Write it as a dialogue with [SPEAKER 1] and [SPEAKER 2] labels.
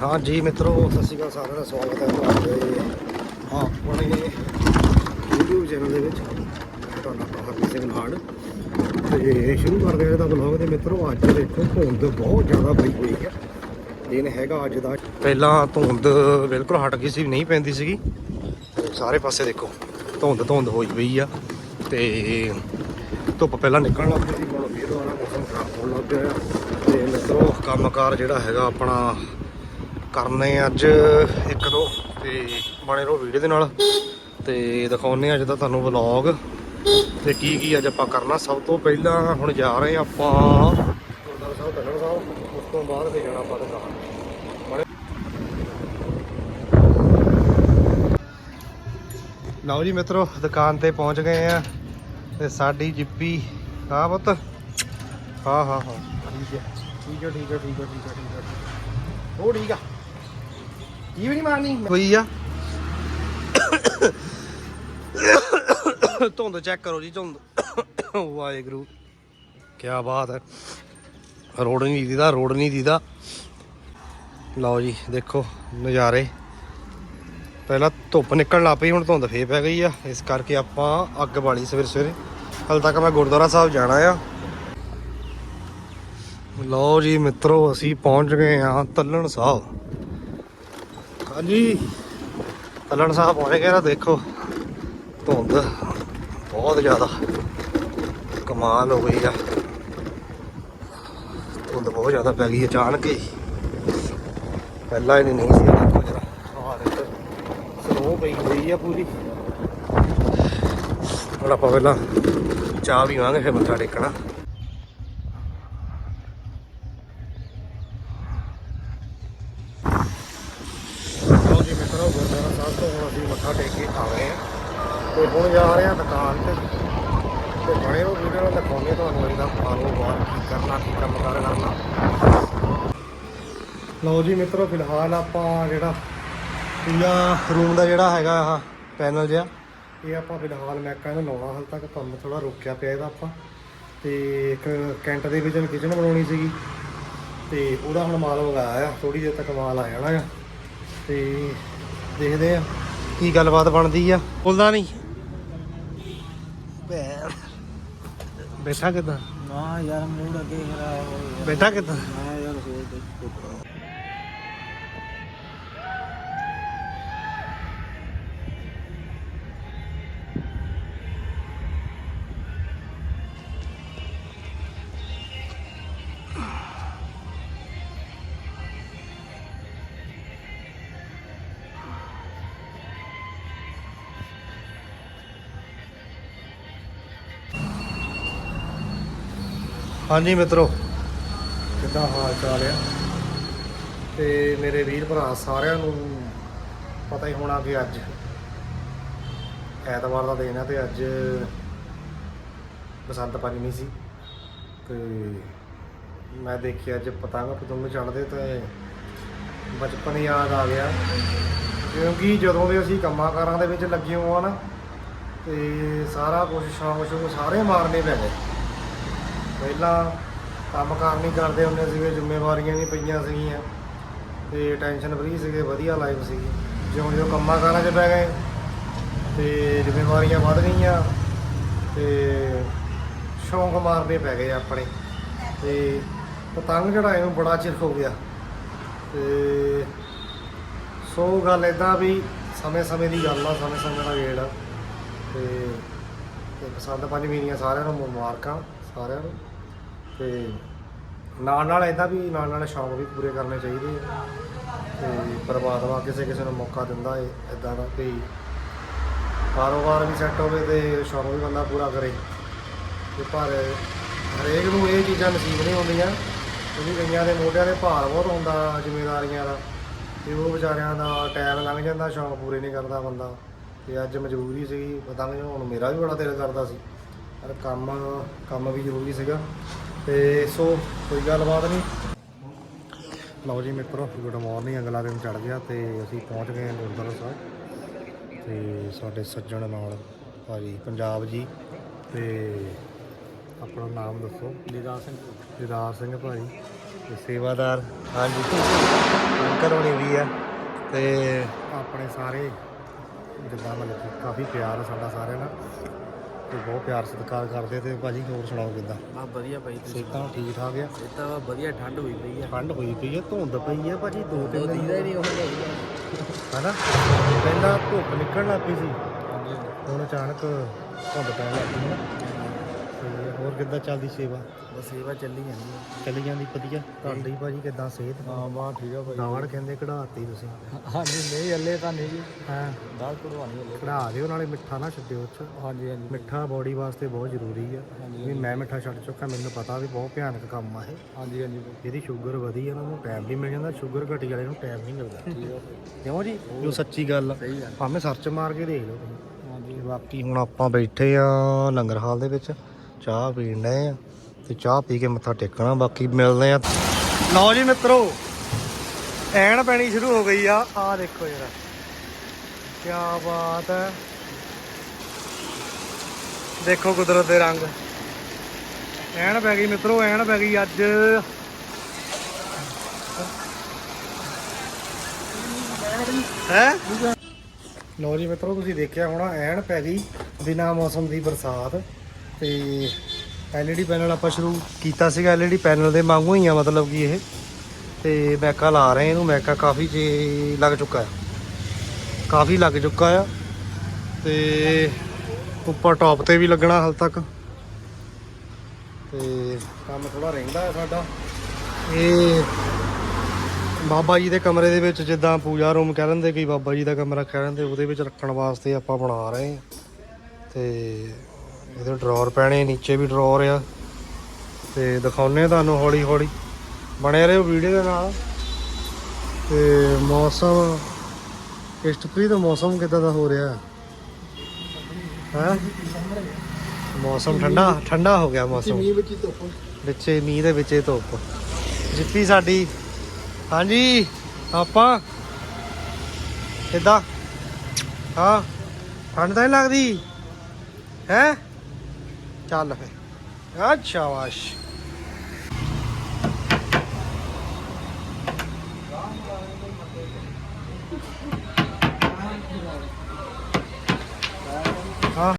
[SPEAKER 1] ਹਾਂ ਜੀ ਮਿੱਤਰੋ, ਸਤਿ ਸ਼੍ਰੀ ਅਕਾਲ ਸਾਰਿਆਂ ਦਾ, ਸਵਾਗਤ ਹੈ ਤੁਹਾਡੇ ਆਪਣੇ YouTube ਚੈਨਲ ਦੇ ਵਿੱਚ। ਮੈਂ ਤੁਹਾਡਾ ਹਰਪ੍ਰੀਤ ਸਿੰਘ ਨਾੜ ਤੇ ਸ਼ੁਰੂ ਕਰਦੇ ਹਾਂ ਇਹਦਾ ਵਲੌਗ ਦੇ ਮਿੱਤਰੋ, ਅੱਜ ਦੇਖੋ ਧੁੰਦ ਬਹੁਤ ਜ਼ਿਆਦਾ ਪਈ ਹੋਈ ਹੈ। ਦਿਨ ਹੈਗਾ ਅੱਜ ਦਾ। ਪਹਿਲਾਂ ਧੁੰਦ ਬਿਲਕੁਲ ਹਟ ਗਈ ਸੀ, ਨਹੀਂ ਪੈਂਦੀ ਸੀਗੀ। ਸਾਰੇ ਪਾਸੇ ਦੇਖੋ, ਧੁੰਦ ਧੁੰਦ ਹੋਈ ਪਈ ਆ। ਤੇ ਧੁੱਪ ਪਹਿਲਾਂ ਨਿਕਲਣ ਲੱਗ ਪਈ ਸੀ, ਹੁਣ ਫੇਰ ਦੁਬਾਰਾ ਮੌਸਮ ਖਰਾਬ ਹੋਣ ਲੱਗ ਪਿਆ ਆ। ਤੇ ਮਿੱਤਰੋ, ਕੰਮਕਾਰ ਜਿਹੜਾ ਹੈਗਾ ਆਪਣਾ ਕਰਨੇ ਅੱਜ ਇੱਕ ਦੋ ਤੇ ਬਣੇ ਰਹੋ ਵੀਡੀਓ ਦੇ ਨਾਲ ਤੇ ਦਿਖਾਉਨੇ ਅੱਜ ਦਾ ਤੁਹਾਨੂੰ ਵਲੌਗ ਤੇ ਕੀ ਕੀ ਅੱਜ ਆਪਾਂ ਕਰਨਾ, ਸਭ ਤੋਂ ਪਹਿਲਾਂ ਹੁਣ ਜਾ ਰਹੇ ਆਪਾਂ ਗੁਰਦੁਆਰਾ ਸਾਹਿਬ ਧੰਨੜ ਸਾਹਿਬ, ਉਸ ਤੋਂ ਬਾਅਦ ਫੇਰ ਜਾਣਾ ਆਪਾਂ ਦੁਕਾਨ। ਲਓ ਜੀ ਮਿੱਤਰੋ, ਦੁਕਾਨ ਤੇ ਪਹੁੰਚ ਗਏ ਆ ਤੇ ਸਾਡੀ ਜਿੱਪੀ, ਹਾਂ ਪੁੱਤ? ਹਾਂ ਹਾਂ ਹਾਂ। ਠੀਕ ਹੈ। ਠੀਕ ਹੈ ਠੀਕ ਹੈ ਠੀਕ ਹੈ ਠੀਕ ਹੈ ਠੀਕ ਹੈ। ਉਹ ਠੀਕ ਆ? ਕੀ ਵੀ ਨਹੀਂ ਮਾਰਨੀ? ਕੋਈ ਆ? ਧੁੰਦ ਚੈੱਕ ਕਰੋ ਜੀ ਧੁੰਦ। ਵਾਹਿਗੁਰੂ ਕੀ ਬਾਤ ਹੈ। ਰੋਡ ਨਹੀਂ ਦੀਦਾ ਰੋਡ ਨਹੀਂ ਦੀਦਾ। ਲਓ ਜੀ ਦੇਖੋ ਨਜ਼ਾਰੇ। ਪਹਿਲਾਂ ਧੁੱਪ ਨਿਕਲਣ ਲੱਗ ਪਈ ਹੁਣ ਧੁੰਦ ਫੇਰ ਪੈ ਗਈ ਆ। ਇਸ ਕਰਕੇ ਆਪਾਂ ਅੱਗ ਬਾਲੀ ਸਵੇਰੇ ਸਵੇਰੇ। ਹਾਲੇ ਤੱਕ ਮੈਂ ਗੁਰਦੁਆਰਾ ਸਾਹਿਬ ਜਾਣਾ ਆ। ਲਓ ਜੀ ਮਿੱਤਰੋ ਅਸੀਂ ਪਹੁੰਚ ਗਏ ਆ ਤੱਲਣ ਸਾਹਿਬ। ਹਾਂਜੀ। ਤੱਲਣ ਸਾਹਿਬ ਪਹੁੰਚ ਗਏ ਨਾ ਦੇਖੋ, ਧੁੰਦ ਬਹੁਤ ਜ਼ਿਆਦਾ ਕਮਾਲ ਹੋ ਗਈ ਆ। ਧੁੰਦ ਬਹੁਤ ਜ਼ਿਆਦਾ ਪੈ ਗਈ ਅਚਾਨਕ ਹੀ। ਪਹਿਲਾਂ ਹੀ ਨਹੀਂ ਸੀ ਦੇਖੋ ਜਰਾ। ਆਹ ਦੇਖੋ ਸਨੋ ਪਈ ਹੋਈ ਆ ਪੂਰੀ। ਹੁਣ ਆਪਾਂ ਪਹਿਲਾਂ ਚਾਹ ਵੀ ਵਾਂਗੇ, ਫਿਰ ਮੱਥਾ ਟੇਕਣਾ ਲਓ ਜੀ ਮਿੱਤਰੋ ਗੁਰਦੁਆਰਾ ਸਾਹਿਬ ਤੋਂ ਹੁਣ ਅਸੀਂ ਆ ਗਏ ਆ ਤੇ ਹੁਣ ਜਾ ਰਹੇ ਆ ਦੁਕਾਨ ਤੇ। ਤੇ ਬਣੇ ਉਹ ਵੀਡੀਓ ਨਾਲ, ਦਿਖਾਉਂਦੇ ਤੁਹਾਨੂੰ ਇਹਦਾ ਕਾਰੋਬਾਰ ਕੀ ਕਰਨਾ, ਕੀ ਕੰਮ ਕਾਰ ਕਰਨਾ ਲਓ ਜੀ ਮਿੱਤਰੋ, ਫਿਲਹਾਲ ਆਪਾਂ ਜਿਹੜਾ ਪੂਰਾ ਰੂਮ ਦਾ ਜਿਹੜਾ ਹੈਗਾ ਆਹ ਪੈਨਲ ਜਿਹਾ, ਇਹ ਆਪਾਂ ਫਿਲਹਾਲ ਮੈਕਾਂ ਨੂੰ ਲਾਉਣਾ ਹਾਲ ਤੱਕ ਕੰਮ ਥੋੜਾ ਰੋਕਿਆ ਪਿਆ ਇਹਦਾ ਆਪਾਂ। ਤੇ ਇੱਕ ਕੈਂਟ ਦੇ ਵਿੱਚ ਕਿਚਨ ਬਣਾਉਣੀ ਸੀਗੀ। ਤੇ ਉਹਦਾ ਹੁਣ ਮਾਲ ਮੰਗਾਇਆ ਆ ਥੋੜੀ ਦੇਰ ਤੱਕ ਮਾਲ ਆ ਜਾਣਾ ਆ। ਤੇ ਦੇਖਦੇ ਆ ਕੀ ਗੱਲਬਾਤ ਬਣਦੀ ਆ? ਬੋਲਦਾ ਨਹੀਂ। ਬੈਠਾ ਕਿਦਾਂ?
[SPEAKER 2] ਨਾ ਯਾਰ ਮੂਡ ਅੱਗੇ ਖਰਾਬ ਹੋ ਗਿਆ।
[SPEAKER 1] ਬੈਠਾ ਕਿਦਾਂ?
[SPEAKER 2] ਮੈਂ ਯਾਰ ਸੋਚ ਕੁੱਤਾ
[SPEAKER 1] ਹਾਂਜੀ ਮਿੱਤਰੋ। ਕਿੱਦਾਂ ਹਾਲ ਚਾਲ ਆ? ਤੇ ਮੇਰੇ ਵੀਰ ਭਰਾ ਸਾਰਿਆਂ ਨੂੰ ਪਤਾ ਹੀ ਹੋਣਾ ਕਿ ਅੱਜ ਐਤਵਾਰ ਦਾ ਦਿਨ ਹੈ ਤੇ ਅੱਜ ਬਸੰਤ ਪੰਚਮੀ ਸੀ। ਤੇ ਮੈਂ ਦੇਖਿਆ ਅੱਜ ਪਤੰਗ ਪਤੰਗ ਚੜਦੇ ਤੇ ਬਚਪਨ ਯਾਦ ਆ ਗਿਆ। ਕਿਉਂਕਿ ਜਦੋਂ ਦੇ ਅਸੀਂ ਕੰਮਾਂ ਕਾਰਾਂ ਦੇ ਵਿੱਚ ਲੱਗੇ ਹੋਵਾਂ ਨਾ, ਤੇ ਸਾਰਾ ਕੁਝ ਸ਼ੌਂਕ ਸ਼ੌਂਕ ਸਾਰੇ ਮਾਰਨੇ ਪੈ ਗਏ ਪਹਿਲਾਂ ਕੰਮ ਕਾਰ ਨਹੀਂ ਕਰਦੇ ਹੁੰਦੇ ਸੀਗੇ, ਜ਼ਿੰਮੇਵਾਰੀਆਂ ਨਹੀਂ ਪਈਆਂ ਸੀਗੀਆਂ ਤੇ ਟੈਨਸ਼ਨ ਫਰੀ ਸੀਗੇ, ਵਧੀਆ ਲਾਈਫ ਸੀਗੀ ਜਿਉਂ ਜਿਉਂ ਕੰਮਾਂ ਕਾਰਾਂ 'ਚ ਪੈ ਗਏ ਤੇ ਜ਼ਿੰਮੇਵਾਰੀਆਂ ਵੱਧ ਗਈਆਂ ਤੇ ਸ਼ੌਂਕ ਮਾਰਨੇ ਪੈ ਗਏ ਆਪਣੇ। ਤੇ ਪਤੰਗ ਚੜਾਏ ਨੂੰ ਬੜਾ ਚਿਰ ਹੋ ਗਿਆ ਤੇ ਸੋ ਗੱਲ ਇਦਾਂ ਵੀ ਸਮੇਂ ਸਮੇਂ ਦੀ ਗੱਲ ਆ, ਸਮੇਂ ਸਮੇਂ ਦਾ ਗੇੜ ਆ ਤੇ ਤੇ ਪਸੰਦ ਪੰਜਵੀਂ ਦੀਆਂ ਸਾਰਿਆਂ ਨੂੰ ਮੁਬਾਰਕਾਂ, ਸਾਰਿਆਂ ਨੂੰ। ਤੇ ਨਾਲ ਨਾਲ ਇਦਾਂ ਵੀ ਨਾਲ ਨਾਲ ਸ਼ੌਂਕ ਵੀ ਪੂਰੇ ਕਰਨੇ ਚਾਹੀਦੇ ਆ। ਤੇ ਪਰਮਾਤਮਾ ਕਿਸੇ ਕਿਸੇ ਨੂੰ ਮੌਕਾ ਦਿੰਦਾ ਏ ਇਦਾਂ ਦਾ ਵੀ ਕਾਰੋਬਾਰ ਵੀ ਸੈੱਟ ਹੋਵੇ ਤੇ ਸ਼ੌਂਕ ਵੀ ਬੰਦਾ ਪੂਰਾ ਕਰੇ। ਤੇ ਪਰ ਹਰੇਕ ਨੂੰ ਇਹ ਚੀਜ਼ਾਂ ਨਸੀਬ ਨਹੀਂ ਹੁੰਦੀਆਂ। ਕਿਉਂਕਿ ਕਈਆਂ ਦੇ ਮੋਢਿਆਂ ਦੇ ਭਾਰ ਬਹੁਤ ਹੁੰਦਾ ਜ਼ਿੰਮੇਵਾਰੀਆਂ ਦਾ। ਤੇ ਉਹ ਵਿਚਾਰਿਆਂ ਦਾ ਟਾਈਮ ਲੰਘ ਜਾਂਦਾ ਸ਼ੌਂਕ ਪੂਰੇ ਨਹੀਂ ਕਰਦਾ ਬੰਦਾ। ਤੇ ਅੱਜ ਮਜਬੂਰੀ ਸੀਗੀ ਨਹੀਂ ਹੁਣ ਮੇਰਾ ਵੀ ਬੜਾ ਦਿਲ ਕਰਦਾ ਸੀ। ਪਰ ਕੰਮ ਕੰਮ ਵੀ ਜ਼ਰੂਰੀ ਸੀਗਾ। ਤੇ ਸੋ ਕੋਈ ਗੱਲਬਾਤ ਨਹੀਂ। ਲਓ ਜੀ ਮਿੱਤਰੋ ਗੁੱਡ ਮਾਰਨਿੰਗ ਅਗਲਾ ਦਿਨ ਚੜ ਗਿਆ ਤੇ ਅਸੀਂ ਪਹੁੰਚ ਗਏ ਹਾਂ ਗੁਰਦੁਆਰਾ ਸਾਹਿਬ। ਤੇ ਸਾਡੇ ਸੱਜਣ ਨਾਲ ਭਾਜੀ ਪੰਜਾਬ ਜੀ ਤੇ ਆਪਣਾ ਨਾਮ ਦੱਸੋ।
[SPEAKER 2] ਦੀਦਾਰ ਸਿੰਘ
[SPEAKER 1] ਦਿਦਾਰ ਸਿੰਘ ਭਾਜੀ ਤੇ ਸੇਵਾਦਾਰ। ਹਾਂਜੀ। ਅੰਕਲ ਹੋਣੀ ਵੀ ਆ ਤੇ ਆਪਣੇ ਸਾਰੇ ਜਿੱਦਾਂ ਮਤਲਬ ਕਾਫੀ ਪਿਆਰ ਆ ਸਾਡਾ ਸਾਰਿਆਂ ਨਾਲ ਤੇ ਬਹੁਤ ਪਿਆਰ ਸਤਿਕਾਰ ਕਰਦੇ ਤੇ ਭਾਜੀ ਹੋਰ ਸੁਣਾਓ ਕਿੱਦਾਂ?
[SPEAKER 2] ਆ ਵਧੀਆ ਭਾਈ ਤੁਸੀਂ
[SPEAKER 1] ਸਿਹਤਾਂ ਠੀਕ ਠਾਕ ਆ?
[SPEAKER 2] ਇਹ ਤਾਂ ਵਾ ਵਧੀਆ ਠੰਡ ਹੋਈ ਪਈ ਆ।
[SPEAKER 1] ਠੰਡ ਹੋਈ ਪਈ ਆ ਧੁੰਦ ਪਈ ਆ ਭਾਜੀ ਦੋ ਤਿੰਨ ਦਿਨ
[SPEAKER 2] ਦੀਦਾ ਹੀ ਨਹੀਂ ਉਹ ਲਈ
[SPEAKER 1] ਹਨਾ? ਪਹਿਲਾਂ ਧੁੱਪ ਨਿਕਲਣ ਲੱਗ ਪਈ ਸੀ। ਹੁਣ ਅਚਾਨਕ ਧੁੰਦ ਪੈਣ ਲੱਗ ਪਈ ਨਾ ਹੋਰ ਕਿੱਦਾਂ ਚੱਲਦੀ ਸੇਵਾ?
[SPEAKER 2] ਬਸ ਸੇਵਾ ਚੱਲੀ ਜਾਂਦੀ ਆ।
[SPEAKER 1] ਚੱਲੀ ਜਾਂਦੀ ਵਧੀਆ? ਤੁਹਾਡੀ ਭਾਜੀ ਕਿੱਦਾਂ ਸਿਹਤ
[SPEAKER 2] ਹਾਂ ਵਾਹ ਠੀਕ ਆ ਭਾਈ
[SPEAKER 1] ਦਾਵੜ ਕਹਿੰਦੇ ਕਢਾਤੀ ਤੁਸੀਂ।
[SPEAKER 2] ਹਾਂਜੀ ਨਹੀਂ ਹੱਲੇ ਤਾਂ ਨਹੀਂ ਜੀ।
[SPEAKER 1] ਹਾਂ।
[SPEAKER 2] ਦਾਲ ਕਢਵਾਣੀ ਹੱਲੇ।
[SPEAKER 1] ਕਢਾ ਦਿਓ ਨਾਲੇ ਮਿੱਠਾ ਨਾ ਛੱਡਿਓ ਉੱਚ
[SPEAKER 2] ਹਾਂਜੀ ਹਾਂਜੀ।
[SPEAKER 1] ਮਿੱਠਾ ਬੋਡੀ ਵਾਸਤੇ ਬਹੁਤ ਜ਼ਰੂਰੀ ਆ। ਵੀ ਮੈਂ ਮਿੱਠਾ ਛੱਡ ਚੁੱਕਾ ਮੈਨੂੰ ਪਤਾ ਵੀ ਬਹੁਤ ਭਿਆਨਕ ਕੰਮ ਆ ਇਹ।
[SPEAKER 2] ਹਾਂਜੀ ਹਾਂਜੀ।
[SPEAKER 1] ਜਿਹਦੀ ਸ਼ੂਗਰ ਵਧੀ ਆ ਉਹਨਾਂ ਨੂੰ ਟਾਈਮ ਵੀ ਮਿਲ ਜਾਂਦਾ ਸ਼ੂਗਰ ਘਟੀ ਵਾਲੇ ਨੂੰ ਟਾਈਮ ਨਹੀਂ ਮਿਲਦਾ।
[SPEAKER 2] ਠੀਕ ਆ
[SPEAKER 1] ਕਿਉਂ ਜੀ? ਜੋ ਸੱਚੀ ਗੱਲ ਆ। ਭਾਵੇਂ ਸਰਚ ਮਾਰ ਕੇ ਦੇਖ ਲਓ ਤੁਸੀਂ। ਬਾਕੀ ਹੁਣ ਆਪਾਂ ਬੈਠੇ ਆ ਲੰਗਰ ਹਾਲ ਦੇ ਵਿੱਚ। ਚਾਹ ਪੀਣ ਡਏ ਆ ਤੇ ਚਾਹ ਪੀ ਕੇ ਮੱਥਾ ਟੇਕਣਾ, ਬਾਕੀ ਮਿਲਦੇ ਆ। ਲਓ ਜੀ ਮਿੱਤਰੋ ਐਣ ਪੈਣੀ ਸ਼ੁਰੂ ਹੋ ਗਈ ਆ। ਆ ਦੇਖੋ ਜਰਾ ਕੀ ਬਾਤ ਹੈ ਦੇਖੋ ਕੁਦਰਤ ਦੇ ਰੰਗ। ਐਣ ਪੈ ਗਈ ਮਿੱਤਰੋ ਐਣ ਪੈ ਗਈ ਅੱਜ। ਹੈ? ਲੋ ਜੀ ਮਿੱਤਰੋ, ਤੁਸੀਂ ਦੇਖਿਆ ਹੋਣਾ, ਐਨ ਪੈ ਗਈ ਬਿਨਾ ਮੌਸਮ ਦੀ ਬਰਸਾਤ। ਤੇ ਐਲਈਡੀ ਪੈਨਲ ਆਪਾਂ ਸ਼ੁਰੂ ਕੀਤਾ ਸੀਗਾ ਐਲਈਡੀ ਪੈਨਲ ਦੇ ਵਾਂਗੂ ਹੀ ਆ, ਮਤਲਬ ਕਿ ਇਹ। ਤੇ ਮੈਕਾ ਲਾ ਰਹੇ ਇਹਨੂੰ, ਮੈਕਾ ਕਾਫੀ ਜੇ ਲੱਗ ਚੁੱਕਾ ਹੈ ਕਾਫੀ ਲੱਗ ਚੁੱਕਾ ਆ। ਤੇ ਉੱਪਰ ਟੌਪ ਤੇ ਵੀ ਲੱਗਣਾ ਹਾਲ ਤੱਕ। ਤੇ ਕੰਮ ਥੋੜਾ ਰਹਿੰਦਾ ਹੈ ਸਾਡਾ। ਇਹ ਬਾਬਾ ਜੀ ਦੇ ਕਮਰੇ ਦੇ ਵਿੱਚ ਜਿੱਦਾਂ ਪੂਜਾ ਰੂਮ ਕਹਿ ਲੈਂਦੇ ਕਿ ਬਾਬਾ ਜੀ ਦਾ ਕਮਰਾ ਕਹਿ ਲੈਂਦੇ, ਉਹਦੇ ਵਿੱਚ ਰੱਖਣ ਵਾਸਤੇ ਆਪਾਂ ਬਣਾ ਰਹੇ ਹਾਂ ਤੇ ਇਹਦੇ ਡਰਾਅਰ ਪੈਣੇ ਨੀਚੇ ਵੀ ਡਰਾਅਰ ਆ। ਤੇ ਦਿਖਾਉਨੇ ਤੁਹਾਨੂੰ ਹੌਲੀ ਹੌਲੀ ਬਣੇ ਰਹੋ ਵੀਡੀਓ ਦੇ ਨਾਲ। ਤੇ ਮੌਸਮ ਇਸ਼ਟਪ੍ਰੀਤ ਮੌਸਮ ਕਿਦਾਂ ਦਾ ਹੋ ਰਿਹਾ? ਹੈ? ਮੌਸਮ ਠੰਡਾ ਠੰਡਾ ਹੋ ਗਿਆ ਮੌਸਮ। ਵਿੱਚੇ ਮੀਂਹ ਦੇ ਵਿੱਚੇ ਧੁੱਪ। ਜਿੱਪੀ ਸਾਡੀ। ਹਾਂਜੀ ਆਪਾਂ। ਕਿੱਦਾਂ? ਹਾਂ ਠੰਡ ਤਾਂ ਨਹੀਂ ਲੱਗਦੀ? ਹੈ? ਚੱਲ ਫੇ ਅੱਛਾ ਵਾਸ਼